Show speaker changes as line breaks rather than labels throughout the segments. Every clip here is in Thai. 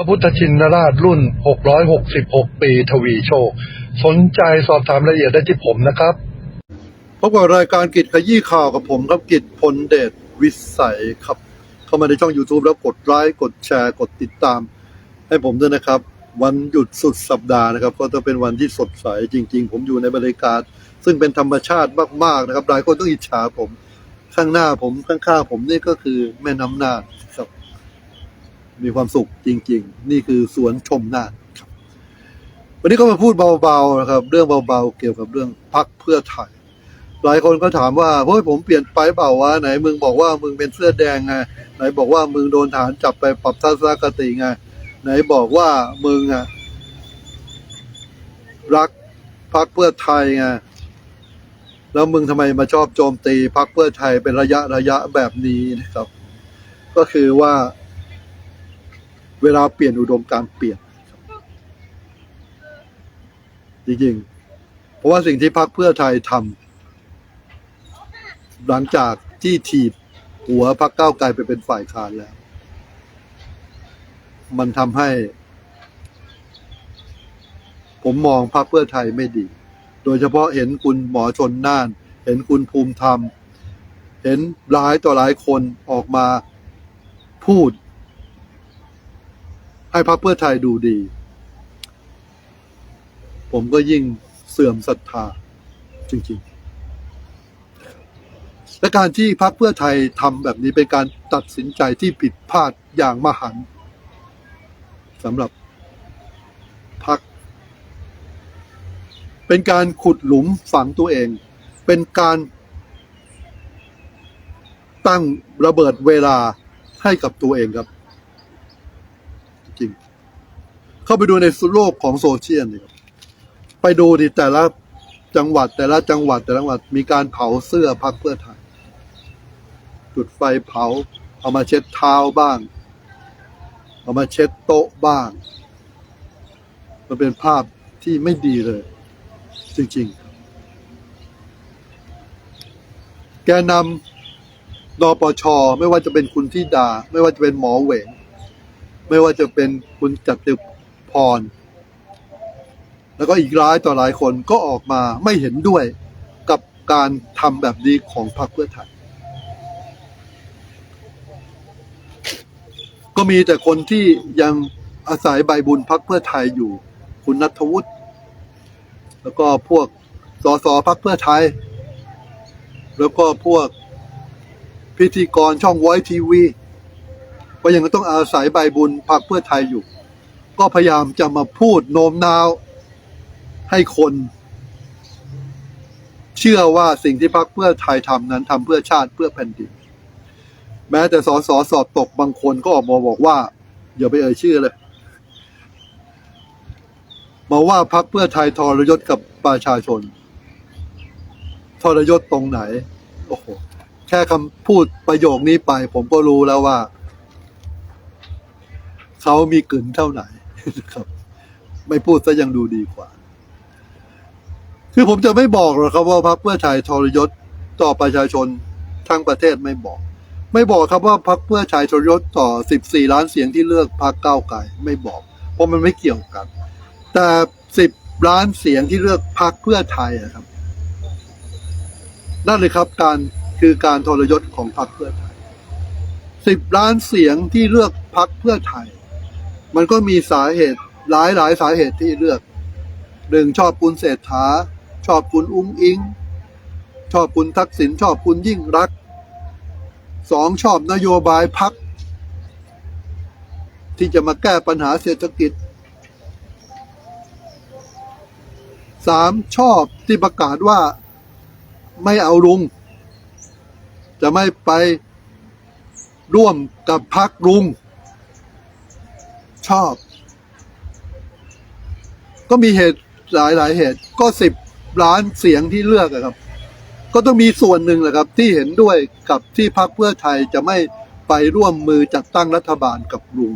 พระพุทธชินราชรุ่น 666 ปีทวีโชค สนใจสอบถามรายละเอียดได้ที่ผมนะครับพบกับรายการกิจขยี้ข่าวกับผมครับกิจพลเดชวิสัยครับ เข้ามาในช่อง YouTube แล้วกดไลค์กดแชร์กดติดตาม ให้ผมด้วยนะครับ วันหยุดสุดสัปดาห์นะครับ ก็จะเป็นวันที่สดใสจริง ๆ ผมอยู่ในบรรยากาศ ซึ่งเป็นธรรมชาติมากๆนะครับหลายคนต้องอิจฉาผม ข้างหน้าผมข้างๆผมนี่ก็คือแม่น้ำน่านครับ มีความสุขจริง ๆ นี่คือสวนชมน่านครับวันนี้ก็มาพูดเบาๆนะครับ เรื่องเบาๆเกี่ยวกับเรื่องพักเพื่อไทย หลายคนก็ถามว่าเฮ้ยผมเปลี่ยนไปเปล่าวะไหนมึงบอกว่ามึงเป็นเสื้อแดงไงไหนบอกว่ามึงโดนฐานจับไปปรับทัศนคติไงไหนบอกว่ามึงอะรักพักเพื่อไทยไงแล้วมึงทำไมมาชอบโจมตีพักเพื่อไทยเป็นระยะระยะแบบนี้นะครับ ก็คือว่า เวลาเปลี่ยนอุดมการเปลี่ยนจริงๆ เพราะว่าสิ่งที่พรรคเพื่อไทยทำหลังจากที่ถีบหัวพรรคก้าวไกลไปเป็นฝ่ายค้านแล้ว มันทำให้ ผมมองพรรคเพื่อไทยไม่ดี โดยเฉพาะเห็นคุณหมอชนน่าน เห็นคุณภูมิธรรม เห็นหลายต่อหลายคนออกมาพูด ให้พรรคเพื่อไทยดูดี ผมก็ยิ่งเสื่อมศรัทธาจริง ๆ และการที่พรรคเพื่อไทยทำแบบนี้เป็นการตัดสินใจที่ผิดพลาดอย่างมหันต์สำหรับพรรคเป็นการขุดหลุมฝังตัวเอง เป็นการตั้งระเบิดเวลาให้กับตัวเองครับ จริง เข้าไปดูในโลกของโซเชียลนี่ไปดูดิแต่ละจังหวัดแต่ละจังหวัดแต่ละจังหวัดมีการเผาเสื้อพักเพื่อไทย จุดไฟเผา เอามาเช็ดเท้าบ้าง เอามาเช็ดโต๊ะบ้าง มันเป็นภาพที่ไม่ดีเลย จริงๆ แกนำนปชไม่ว่าจะเป็นคุณที่ดา ไม่ว่าจะเป็นหมอเหวง ไม่ว่าจะเป็นคุณจตุพร แล้วก็อีกร้ายต่อหลายคนก็ออกมาไม่เห็นด้วยกับการทำแบบนี้ของพรรคเพื่อไทย ก็มีแต่คนที่ยังอาศัยใบบุญพรรคเพื่อไทยอยู่ คุณนัทวุฒิแล้วก็พวกสสพรรคเพื่อไทย แล้วก็พวกพิธีกรช่องไวทีวี ก็ยังต้องอาศัยใบบุญพรรคเพื่อไทยอยู่ ก็พยายามจะมาพูดโน้มน้าวให้คน เชื่อว่าสิ่งที่พรรคเพื่อไทยทำนั้นทำเพื่อชาติเพื่อแผ่นดิน แม้แต่สอสอสอบตกบางคนก็ออกมาบอกว่าอย่าไปเอ่ยชื่อเลยมาว่าพรรคเพื่อไทยทรยศกับประชาชน ทรยศตรงไหน โอ้โห แค่คำพูดประโยคนี้ไป ผมก็รู้แล้วว่า เขามีกลืนเท่าไหนครับ ไม่พูดซะยังดูดีกว่า คือผมจะไม่บอกหรอกครับว่าพรรคเพื่อไทยทรยศต่อประชาชนทั้งประเทศไม่บอก ไม่บอกครับว่าพรรคเพื่อไทยทรยศต่อ 14 ล้านเสียงที่เลือกพรรคก้าวไกลไม่บอก เพราะมันไม่เกี่ยวกัน แต่ 10 ล้านเสียงที่เลือกพรรคเพื่อไทยอะครับนั่นเลยครับการคือการทรยศของพรรคเพื่อไทย 10 ล้านเสียงที่เลือกพรรคเพื่อไทย มันก็มีสาเหตุหลายหลายสาเหตุที่เลือกหนึ่งชอบคุณเศรษฐา ชอบคุณอุ้งอิง ชอบคุณทักษิณชอบคุณยิ่งรักสองชอบนโยบายพัก ที่จะมาแก้ปัญหาเศรษฐกิจสามชอบที่ประกาศว่าไม่เอาลุง จะไม่ไปร่วมกับพักลุง ชอบ ก็มีเหตุหลายหลายเหตุ ก็สิบล้านเสียงที่เลือกอะครับ ก็ต้องมีส่วนหนึ่งแหละครับ ที่เห็นด้วยกับที่พรรคเพื่อไทยจะไม่ไปร่วมมือจัดตั้งรัฐบาลกับลุง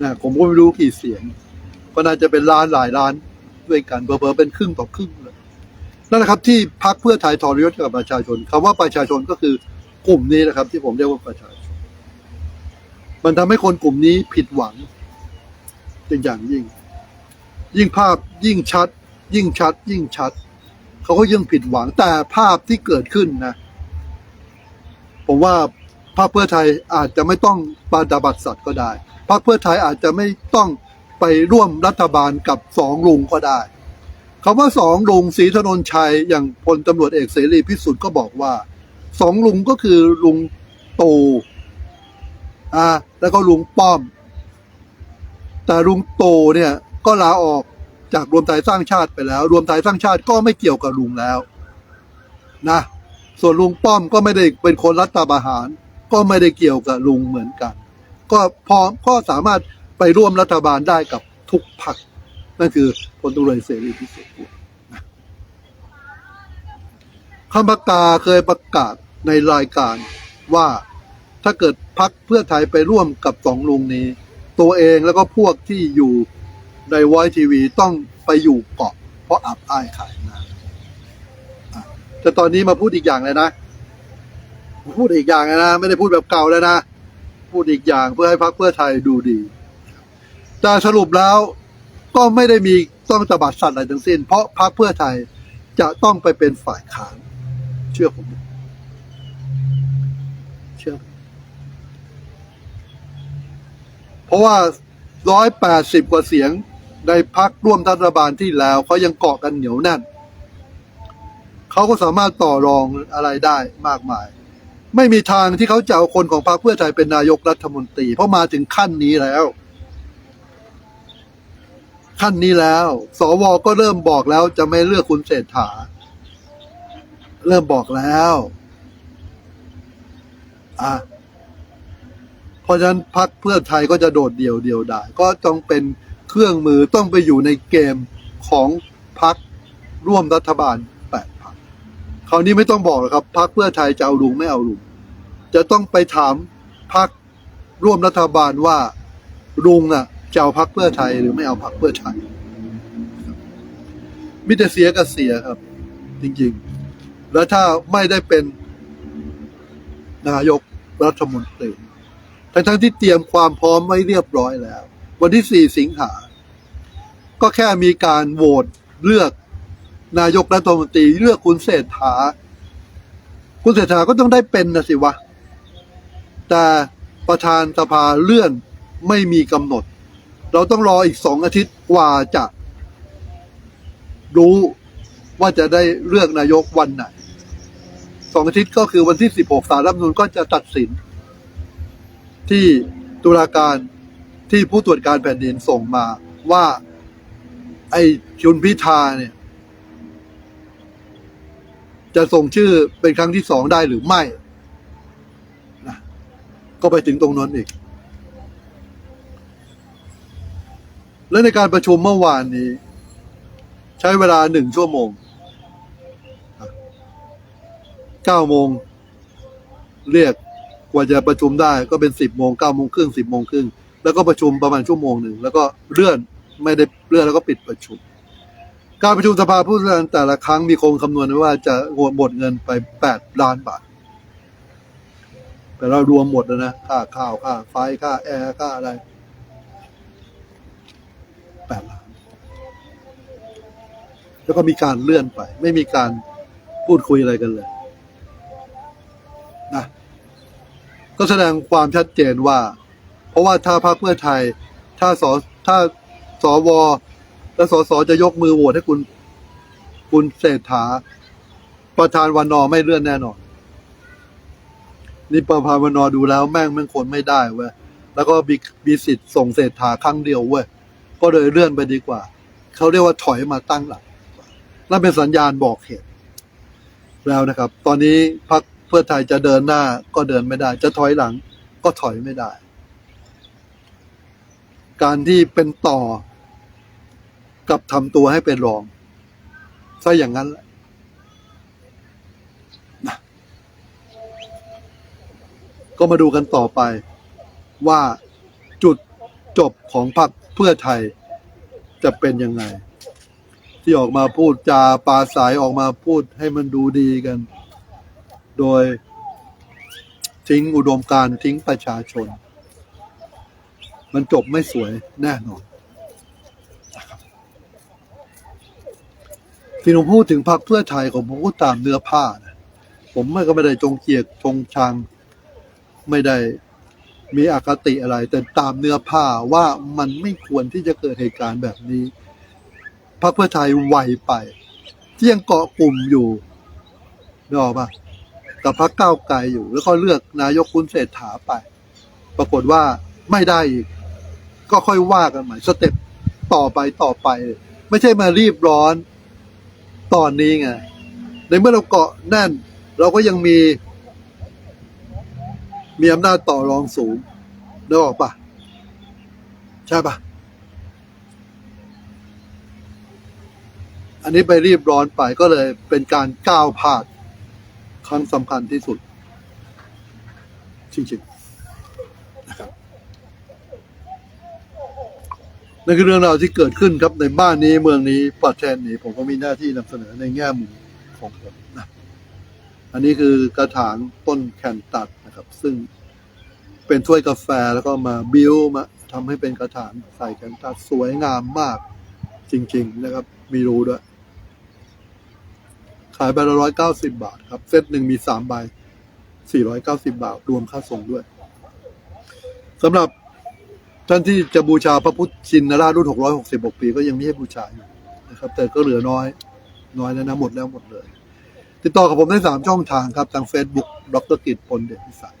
นะผมก็ไม่รู้กี่เสียง ก็น่าจะเป็นล้านหลายล้านด้วยกันเผลอๆเป็นครึ่งต่อครึ่งเลยนั่นแหละครับ ที่พรรคเพื่อไทยทรยศกับประชาชนคำว่าประชาชนก็คือกลุ่มนี้นะครับ ที่ผมเรียกว่าประชาชน มันทำให้คนกลุ่มนี้ผิดหวังเป็นอย่างยิ่ง ยิ่งภาพยิ่งชัด ยิ่งชัด ยิ่งชัด เขาก็ยิ่งผิดหวังแต่ภาพที่เกิดขึ้นนะ ผมว่าพรรคเพื่อไทยอาจจะไม่ต้องปาดาบัตสัตว์ก็ได้พรรคเพื่อไทยอาจจะไม่ต้องไปร่วมรัฐบาลกับสองลุงก็ได้คำว่าสองลุงศรีถนนชัยอย่างพลตำรวจเอกเสรีพิสุทธิ์ก็บอกว่าสองลุงก็คือลุงตู่ อ่าแล้วก็ลุงป้อม แต่ลุงโตเนี่ยก็ลาออกจากรวมไทยสร้างชาติไปแล้ว รวมไทยสร้างชาติก็ไม่เกี่ยวกับลุงแล้วนะส่วนลุงป้อมก็ไม่ได้เป็นคนรัฐประหาร ก็ไม่ได้เกี่ยวกับลุงเหมือนกัน ก็พร้อมก็สามารถไปร่วมรัฐบาลได้กับทุกพรรคนั่นคือพลตุเรศเสรีพิสุทธิ์พูดนะคำประกาเคยประกาศในรายการว่าถ้าเกิด พรรคเพื่อไทยไปร่วมกับสองลุงนี้ ตัวเองแล้วก็พวกที่อยู่ในวอยทีวีต้องไปอยู่เกาะ เพราะอับอายขายหนาอะแต่ตอนนี้มาพูดอีกอย่างเลยนะ พูดอีกอย่างเลยนะ ไม่ได้พูดแบบเก่าแล้วนะ พูดอีกอย่างเพื่อให้พรรคเพื่อไทยดูดี แต่สรุปแล้วก็ไม่ได้มีต้องตบัดสัตว์อะไรทั้งสิ้น เพราะพรรคเพื่อไทยจะต้องไปเป็นฝ่ายค้านเชื่อผม เชื่อผมเพ ราะว่าร้อยแปดสิบกว่าเสียงในพักร่วมรัฐบาลที่แล้วเขายังเกาะกันเหนียวแน่นเขาก็สามารถต่อรองอะไรได้มากมาย ไม่มีทางที่เขาจะเอาคนของพรรคเพื่อไทยเป็นนายกรัฐมนตรี เพราะมาถึงขั้นนี้แล้ว ขั้นนี้แล้ว สวก็เริ่มบอกแล้วจะไม่เลือกคุณเศรษฐา เริ่มบอกแล้ว อะ ราะฉะนั้นพรรคเพื่อไทยก็จะโดดเดี่ยวเดียวได้ก็ต้องเป็นเครื่องมือต้องไปอยู่ในเกมของพรรคร่วมรัฐบาลแปดพรรคคราวนี้ไม่ต้องบอกหรอกครับพรรคเพื่อไทยจะเอาลุงไม่เอาลุงจะต้องไปถามพรรคร่วมรัฐบาลว่าลุงน่ะจะเอาพรรคเพื่อไทยหรือไม่เอาพรรคเพื่อไทยมิแต่เสียกับเสียครับ จริงๆ แล้วถ้าไม่ได้เป็นนายกรัฐมนตรี ทั้งที่เตรียมความพร้อมไว้เรียบร้อยแล้ว วันที่ 4 สิงหา ก็แค่มีการโหวตเลือกนายกรัฐมนตรีเลือกคุณเศรษฐา คุณเศรษฐาก็ต้องได้เป็นนะสิวะ แต่ประธานสภาเลื่อนไม่มีกำหนด เราต้องรออีกสองอาทิตย์กว่าจะ รู้ว่าจะได้เลือกนายกวันไหนสองอาทิตย์ก็คือวันที่ 16สารรัฐมนูญก็จะตัดสิน ที่ตุลาการที่ผู้ตรวจการแผ่นดินส่งมาว่า ไอ้คุณพิธาเนี่ย จะส่งชื่อเป็นครั้งที่สองได้หรือไม่นะก็ไปถึงตรงนั้นอีก และในการประชุมเมื่อวานนี้ ใช้เวลาหนึ่งชั่วโมงเก้าโมง เรียก กว่าจะประชุมได้ก็เป็นสิบโมงเก้าโมงครึ่งสิบโมงครึ่งแล้วก็ประชุมประมาณชั่วโมงหนึ่งแล้วก็เลื่อนไม่ได้เลื่อนแล้วก็ปิดประชุม การประชุมสภาผู้แทนแต่ละครั้งมีคงคำนวณไว้ว่าจะหมดเงินไปแปดล้านบาทแต่เรารวมหมดแล้วนะค่าข้าวค่าไฟค่าแอร์ค่าอะไรแปดล้านแล้วก็มีการเลื่อนไป ไม่มีการพูดคุยอะไรกันเลย ก็แสดงความชัดเจนว่า เพราะว่าถ้าพรรคเพื่อไทย ถ้าสถ้าสวและสสจะยกมือโหวตให้คุณ คุณเศรษฐา ประธานวันนอไม่เลื่อนแน่นอนนี่ประธานวันนอดูแล้วแม่งแม่งคนไม่ได้เว้ยแล้วก็มีมีสิทธิ์ส่งเศรษฐาครั้งเดียวเว้ยก็เลยเลื่อนไปดีกว่า เขาเรียกว่าถอยมาตั้งหลักนั่นเป็นสัญญาณบอกเหตุแล้วนะครับ ตอนนี้พรรค พื่อไทยจะเดินหน้าก็เดินไม่ได้ จะถอยหลังก็ถอยไม่ได้ การที่เป็นต่อกับทำตัวให้เป็นรองซะอย่างนั้นและนะก็มาดูกันต่อไปว่าจุดจบของพรรคเพื่อไทยจะเป็นยังไง ที่ออกมาพูดจาปาสายออกมาพูดให้มันดูดีกัน โดยทิ้งอุดมการทิ้งประชาชน มันจบไม่สวยแน่นอนที่ผมพูดถึงพรรคเพื่อไทยของผมพูดตามเนื้อผ้านะผมไม่ก็ไม่ได้จงเกียดจงชัง ไม่ได้มีอคติอะไร แต่ตามเนื้อผ้าว่ามันไม่ควรที่จะเกิดเหตุการณ์แบบนี้พรรคเพื่อไทยไวไปที่ยังเกาะกลุ่มอยู่นึกออกปะ กับพรรคก้าวไกลอยู่ แล้วก็เลือกนายกคุณเศรษฐาไป ปรากฏว่าไม่ได้อีก ก็ค่อยว่ากันใหม่สเต็ปต่อไปต่อไป ไม่ใช่มารีบร้อนตอนนี้ไงในเมื่อเราเกาะแน่น เราก็ยังมี มีอำนาจต่อรองสูงนึกออกปะใช่ปะอันนี้ไปรีบร้อนไปก็เลยเป็นการก้าวพลาด ครั้งสำคัญที่สุด จริงๆนะครับนั่นคือเรื่องราวที่เกิดขึ้นครับในบ้านนี้เมืองนี้ประเทศนี้ผมก็มีหน้าที่นำเสนอในแง่มุมของผมนะอันนี้คือกระถางต้นแคนตัดนะครับ ซึ่งเป็นถ้วยกาแฟแล้วก็มาบิวมาทำให้เป็นกระถางใส่แคนตัดสวยงามมากจริง ๆ นะครับ มีรูด้วย ขายใบละร้อยเก้าสิบาทครับ เซตหนึ่งมีสามใบสี่ร้อยเก้าสิบาท รวมค่าส่งด้วยสำหรับท่านที่จะบูชาพระพุทธชินราชรุ่นหกร้อยหกสิบกปี ก็ยังไม่ให้บูชาอยู่นะครับ แต่ก็เหลือน้อย น้อยแล้วนะหมดแล้วหมดเลย ติดต่อกับผมได้สามช่องทางครับ ทาง Facebook ดรกิจพลเดชพิสัย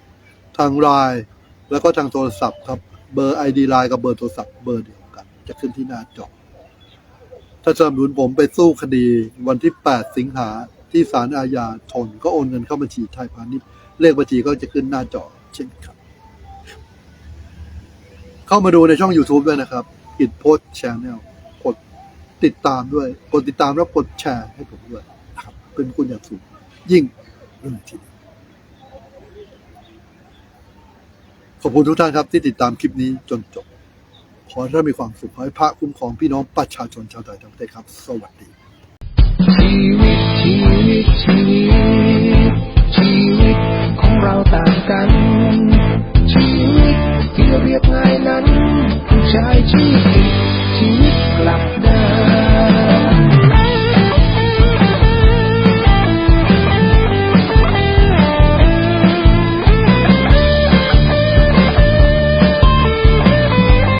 ทางไลน์แล้วก็ทางโทรศัพท์ครับ เบอร์ ID ไลน์กับเบอร์โทรศัพท์เบอร์เดียวกัน จะขึ้นที่หน้าจอ ถ้าสนับสนุนผมไปสู้คดีวันที่ 8 สิงหาที่ศาลอาญาทนก็โอนเงินเข้าบัญชีไทยพาณิชย์เลขบัญชีก็จะขึ้นหน้าจอเช่นครับ เข้ามาดูในช่อง YouTube ด้วยนะครับกิจโพสแชนแนลกดติดตามด้วย กดติดตามแล้วกดแชร์ให้ผมด้วยนะครับเป็นคุณอย่างสูง ยิ่งรื่งทีขอบคุณทุกท่านครับที่ติดตามคลิปนี้จนจบ ขอให้ท่านมีความสุขขอให้พระคุ้มครองพี่น้องประชาชนชาวไทยทั้งประเทศครับ สวัสดี